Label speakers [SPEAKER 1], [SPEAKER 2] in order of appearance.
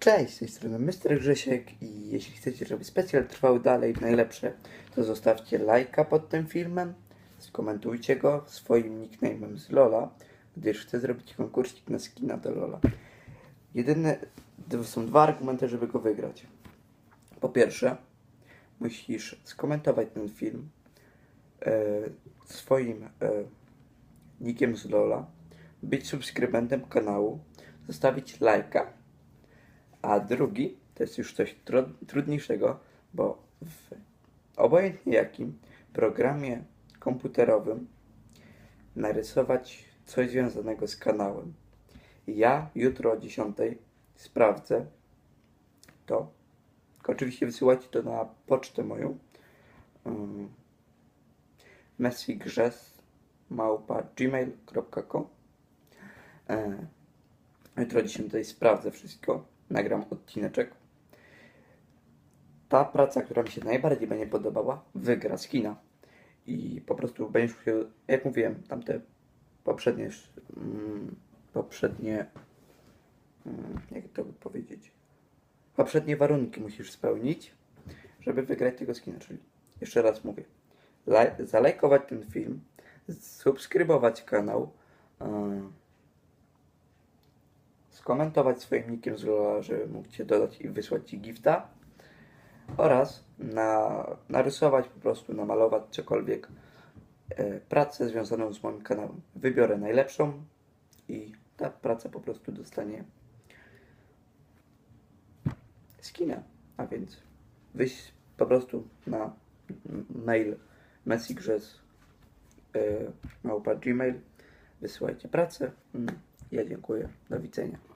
[SPEAKER 1] Cześć, z tej strony Mr. Grzesiek i jeśli chcecie, żeby specjal trwał dalej najlepsze, to zostawcie lajka pod tym filmem, skomentujcie go swoim nickname'em z Lola, gdyż chcę zrobić konkursik na skina do Lola. Jedyne, są dwa argumenty, żeby go wygrać. Po pierwsze, musisz skomentować ten film e, swoim e, nickiem z Lola, być subskrybentem kanału, zostawić lajka, a drugi to jest już coś tru- trudniejszego, bo w obojętnie jakim programie komputerowym narysować coś związanego z kanałem. Ja jutro o 10 sprawdzę to. Oczywiście wysyłajcie to na pocztę moją. Um, małpa gmail.com e, Jutro o 10 sprawdzę wszystko. Nagram odcineczek. Ta praca, która mi się najbardziej będzie podobała, wygra z kina. I po prostu będziesz musiał, jak mówiłem, tamte poprzednie, mm, poprzednie, mm, jak to powiedzieć, poprzednie warunki musisz spełnić, żeby wygrać tego skina. Czyli jeszcze raz mówię, laj, zalajkować ten film, subskrybować kanał, yy, skomentować swoim nickiem z Lola, żeby mógł Cię dodać i wysłać Ci gifta oraz na, narysować po prostu, namalować cokolwiek e, pracę związaną z moim kanałem. Wybiorę najlepszą i ta praca po prostu dostanie skina, a więc wyjść po prostu na mail messigrzes e, małpa gmail wysyłajcie pracę. Mm, Ja dziękuję. Do widzenia.